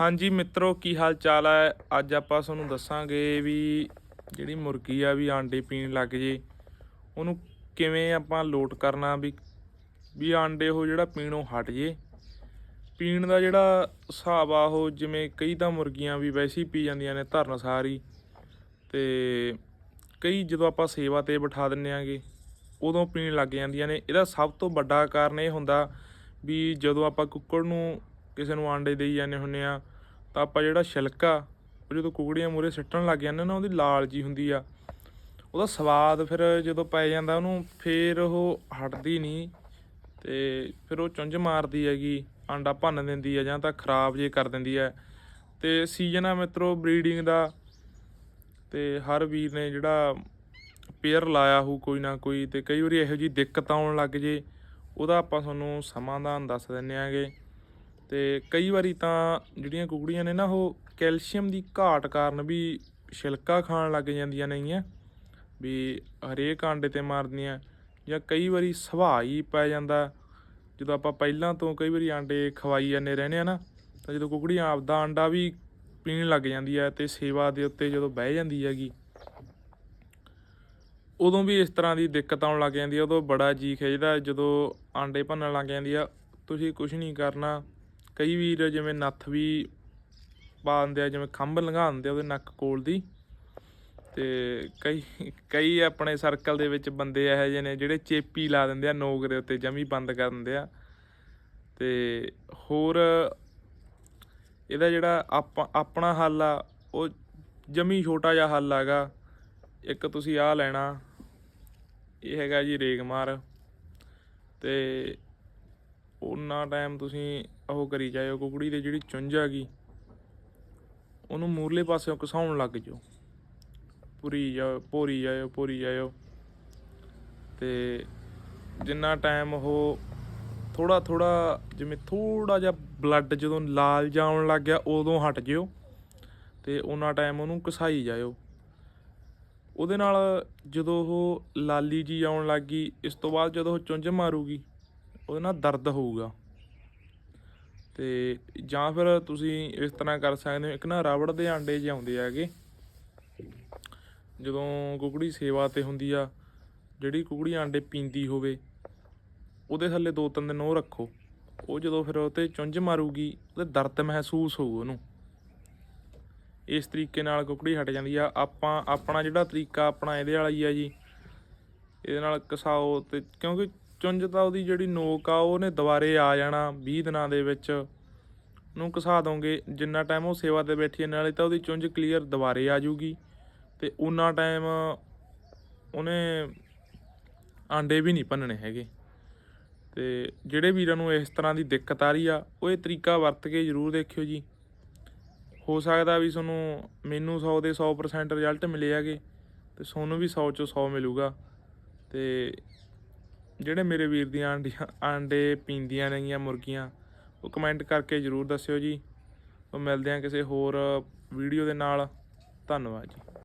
ਹਾਂਜੀ ਮਿੱਤਰੋ, ਕੀ ਹਾਲ ਚਾਲ ਹੈ? ਅੱਜ ਆਪਾਂ ਤੁਹਾਨੂੰ ਦੱਸਾਂਗੇ ਵੀ ਜਿਹੜੀ ਮੁਰਗੀ ਆ ਵੀ ਆਂਡੇ ਪੀਣ ਲੱਗ ਜੇ, ਉਹਨੂੰ ਕਿਵੇਂ ਆਪਾਂ ਲੋਟ ਕਰਨਾ ਵੀ ਵੀ ਆਂਡੇ ਉਹ ਜਿਹੜਾ ਪੀਣੋਂ ਹਟ ਜੇ। ਪੀਣ ਦਾ ਜਿਹੜਾ ਹਿਸਾਬ ਆ ਉਹ ਜਿਵੇਂ ਕਈ ਤਾਂ ਮੁਰਗੀਆਂ ਵੀ ਵੈਸੇ ਹੀ ਪੀ ਜਾਂਦੀਆਂ ਨੇ ਧਰਨ ਸਾਰੀ, ਤੇ ਕਈ ਜਦੋਂ ਆਪਾਂ ਸੇਵਾ ਤੇ ਬਿਠਾ ਦਿੰਨੇ ਆਂਗੇ, ਉਦੋਂ ਪੀਣ ਲੱਗ ਜਾਂਦੀਆਂ ਨੇ। ਇਹਦਾ ਸਭ ਤੋਂ ਵੱਡਾ ਕਾਰਨ ਇਹ ਹੁੰਦਾ ਵੀ ਜਦੋਂ ਆਪਾਂ ਕੁੱਕੜ ਨੂੰ ਕਿਸੇ ਨੂੰ ਆਂਡੇ ਦੇਈ ਜਾਂਦੇ ਹੁੰਨੇ ਆ ਤਾਂ ਆਪਾਂ ਜਿਹੜਾ ਛਿਲਕਾ, ਉਹ ਜਦੋਂ ਕੁਕੜੀਆਂ ਮੂਰੇ ਸਿੱਟਣ ਲੱਗ ਜਾਂਦੇ ਨਾ, ਉਹਦੀ ਲਾਲ ਜੀ ਹੁੰਦੀ ਆ। ਉਹਦਾ ਸਵਾਦ ਫਿਰ ਜਦੋਂ ਪੈ ਜਾਂਦਾ, ਉਹਨੂੰ ਫਿਰ ਉਹ ਹਟਦੀ ਨਹੀਂ ਤੇ ਫਿਰ ਉਹ ਚੁੰਝ ਮਾਰਦੀ ਹੈਗੀ, ਆਂਡਾ ਭੰਨ ਦਿੰਦੀ ਹੈ ਜਾਂ ਤਾਂ ਖਰਾਬ ਜੇ ਕਰ ਦਿੰਦੀ ਹੈ ਤੇ ਸੀਜ਼ਨ ਆ ਮਿੱਤਰੋ, ਬਰੀਡਿੰਗ ਦਾ। ਤੇ ਹਰ ਵੀਰ ਨੇ ਜਿਹੜਾ ਪੇਅਰ ਲਾਇਆ ਹੋ ਕੋਈ ਨਾ ਕੋਈ, ਤੇ ਕਈ ਵਾਰੀ ਇਹੋ ਜੀ ਦਿੱਕਤ ਆਉਣ ਲੱਗ ਜੇ, ਉਹਦਾ ਆਪਾਂ ਤੁਹਾਨੂੰ ਸਮਾਧਾਨ ਦੱਸ ਦਿੰਨੇ ਆਗੇ। ਤੇ ਕਈ ਵਾਰੀ ਤਾਂ ਜਿਹੜੀਆਂ ਕੁਕੜੀਆਂ ਨੇ ਨਾ, ਉਹ ਕੈਲਸ਼ੀਅਮ ਦੀ ਘਾਟ ਕਾਰਨ ਵੀ ਛਿਲਕਾ ਖਾਣ ਲੱਗ ਜਾਂਦੀਆਂ ਨੇਗੀਆਂ ਵੀ ਹਰੇਕ ਆਂਡੇ ਤੇ ਮਾਰਦੀਆਂ, ਜਾਂ ਕਈ ਵਾਰੀ ਸੁਭਾਅ ਹੀ ਪੈ ਜਾਂਦਾ। ਜਦੋਂ ਆਪਾਂ ਪਹਿਲਾਂ ਤੋਂ ਕਈ ਵਾਰੀ ਆਂਡੇ ਖਵਾਈ ਜਾਂਦੇ ਰਹਿੰਦੇ ਆ ਨਾ, ਤਾਂ ਜਦੋਂ ਕੁਕੜੀ ਆਪਦਾ ਆਂਡਾ ਵੀ ਪੀਣ ਲੱਗ ਜਾਂਦੀ ਹੈ ਤੇ ਸੇਵਾ ਦੇ ਉੱਤੇ ਜਦੋਂ ਬਹਿ ਜਾਂਦੀ ਹੈਗੀ, ਉਦੋਂ ਵੀ ਇਸ ਤਰ੍ਹਾਂ ਦੀ ਦਿੱਕਤ ਆਉਣ ਲੱਗ ਜਾਂਦੀ ਹੈ ਉਦੋਂ ਬੜਾ ਜੀ ਖਿੱਚਦਾ ਜਦੋਂ ਆਂਡੇ ਭੰਨਣ ਲੱਗ ਜਾਂਦੀ ਆ, ਤੁਸੀਂ ਕੁਝ ਨਹੀਂ ਕਰਨਾ ਕਈ ਵੀਰ ਜਿਵੇਂ ਨੱਥ ਵੀ ਪਾ ਦਿੰਦੇ ਆ, ਜਿਵੇਂ ਖੰਭ ਲੰਘਾ ਦਿੰਦੇ ਆ ਉਹਦੇ ਨੱਕ ਕੋਲ ਦੀ। ਤੇ ਕਈ ਕਈ ਆਪਣੇ ਸਰਕਲ ਦੇ ਵਿੱਚ ਬੰਦੇ ਇਹੋ ਜਿਹੇ ਨੇ ਜਿਹੜੇ ਚੇਪੀ ਲਾ ਦਿੰਦੇ ਆ ਨੋਕ ਦੇ ਉੱਤੇ ਜਮੀ ਬੰਦ ਕਰ ਦਿੰਦੇ ਆ। ਤੇ ਹੋਰ ਇਹਦਾ ਜਿਹੜਾ ਆਪਾਂ, ਆਪਣਾ ਹੱਲ ਆ, ਉਹ ਜਮੀ ਛੋਟਾ ਜਿਹਾ ਹੱਲ ਹੈਗਾ ਇੱਕ ਤੁਸੀਂ ਆ ਲੈਣਾ, ਇਹ ਹੈਗਾ ਜੀ ਰੇਗਮਾਰ ਤੇ ਉਹਨਾਂ ਟਾਈਮ ਤੁਸੀਂ ਉਹ ਕਰੀ ਜਾਇਓ, ਕੁਕੜੀ ਦੀ ਜਿਹੜੀ ਚੁੰਝ ਆ ਗਈ, ਉਹਨੂੰ ਮੂਰਲੇ ਪਾਸਿਓਂ ਘਸਾਉਣ ਲੱਗ ਜਾਓ। ਪੂਰੀ ਜਾ ਭੋਰੀ ਜਾਇਓ ਭੋਰੀ ਜਾਇਓ। ਤੇ ਜਿੰਨਾ ਟਾਈਮ ਉਹ ਥੋੜਾ ਥੋੜਾ ਜਿਵੇਂ ਥੋੜਾ ਜਿਹਾ ਬਲੱਡ ਜਦੋਂ ਲਾਲ ਜਾਉਣ ਲੱਗ ਗਿਆ, ਉਦੋਂ ਹਟ ਜਿਓ ਤੇ ਉਹਨਾਂ ਟਾਈਮ ਉਹਨੂੰ ਘਸਾਈ ਜਾਇਓ। ਉਹਦੇ ਨਾਲ ਜਦੋਂ ਉਹ ਲਾਲੀ ਜੀ ਆਉਣ ਲੱਗ ਗਈ, ਇਸ ਤੋਂ ਬਾਅਦ ਜਦੋਂ ਉਹ ਚੁੰਝ ਮਾਰੂਗੀ ਉਹਦੇ ਨਾਲ ਦਰਦ ਹੋਊਗਾ। ਤੇ ਜਾਂ ਫਿਰ ਤੁਸੀਂ ਇਸ ਤਰ੍ਹਾਂ ਕਰ ਸਕਦੇ ਹੋ, ਇੱਕ ਨਾ ਰਬੜ ਦੇ ਆਂਡੇ ਜਿਹੇ ਆਉਂਦੇ ਹੈਗੇ। ਜਦੋਂ ਕੁਕੜੀ ਸੇਵਾ ਤੇ ਹੁੰਦੀ ਆ, ਜਿਹੜੀ ਕੁਕੜੀ ਆਂਡੇ ਪੀਂਦੀ ਹੋਵੇ, ਉਹਦੇ ਥੱਲੇ ਦੋ ਤਿੰਨ ਦਿਨ ਉਹ ਰੱਖੋ। ਉਹ ਜਦੋਂ ਫਿਰ ਉਹ ਤੇ ਚੁੰਝ ਮਾਰੂਗੀ, ਉਹਦੇ ਦਰਦ ਮਹਿਸੂਸ ਹੋਊ ਉਹਨੂੰ। ਇਸ ਤਰੀਕੇ ਨਾਲ ਕੁਕੜੀ ਹਟ ਜਾਂਦੀ ਆ। ਆਪਾਂ, ਆਪਣਾ ਜਿਹੜਾ ਤਰੀਕਾ ਆਪਣਾ ਇਹਦੇ ਵਾਲਾ ਹੀ ਆ ਜੀ। ਇਹਦੇ ਨਾਲ ਕਸਾਓ ਤੇ ਕਿਉਂਕਿ ਚੁੰਝ ਤਾਂ ਉਹਦੀ ਜਿਹੜੀ ਨੋਕ ਆ ਉਹਨੇ ਦੁਬਾਰੇ ਆ ਜਾਣਾ 20 ਦਿਨਾਂ ਦੇ ਵਿੱਚ। ਉਹਨੂੰ ਘਸਾ ਦੋਗੇ, ਜਿੰਨਾ ਟਾਈਮ ਉਹ ਸੇਵਾ ਤੇ ਬੈਠੀ ਹੈ ਨਾਲੇ ਤਾਂ ਉਹਦੀ ਚੁੰਝ ਕਲੀਅਰ ਦੁਬਾਰੇ ਆ ਜੂਗੀ ਤੇ ਉਨਾ ਟਾਈਮ ਉਹਨੇ ਆਂਡੇ ਵੀ ਨਹੀਂ ਭੰਨਣੇ ਹੈਗੇ। ਤੇ ਜਿਹੜੇ ਵੀਰਾਂ ਨੂੰ ਇਸ ਤਰ੍ਹਾਂ ਦੀ ਦਿੱਕਤ ਆ ਰਹੀ ਆ, ਉਹ ਇਹ ਤਰੀਕਾ ਵਰਤ ਕੇ ਜ਼ਰੂਰ ਦੇਖਿਓ ਜੀ। ਹੋ ਸਕਦਾ ਵੀ ਤੁਹਾਨੂੰ ਮੈਨੂੰ 100 ਦੇ 100% ਰਿਜ਼ਲਟ ਮਿਲੇ ਹੈਗੇ, ਤੇ ਤੁਹਾਨੂੰ ਵੀ 100 ਚੋਂ 100 ਮਿਲੂਗਾ। ਤੇ ਜਿਹੜੇ ਮੇਰੇ ਵੀਰ ਦੀਆਂ ਆਂਡੀਆਂ, ਆਂਡੇ ਪੀਂਦੀਆਂ ਨੇਗੀਆਂ ਮੁਰਗੀਆਂ, ਉਹ ਕਮੈਂਟ ਕਰਕੇ ਜ਼ਰੂਰ ਦੱਸਿਓ ਜੀ। ਉਹ ਮਿਲਦੇ ਆ ਕਿਸੇ ਹੋਰ ਵੀਡੀਓ ਦੇ ਨਾਲ। ਧੰਨਵਾਦ ਜੀ।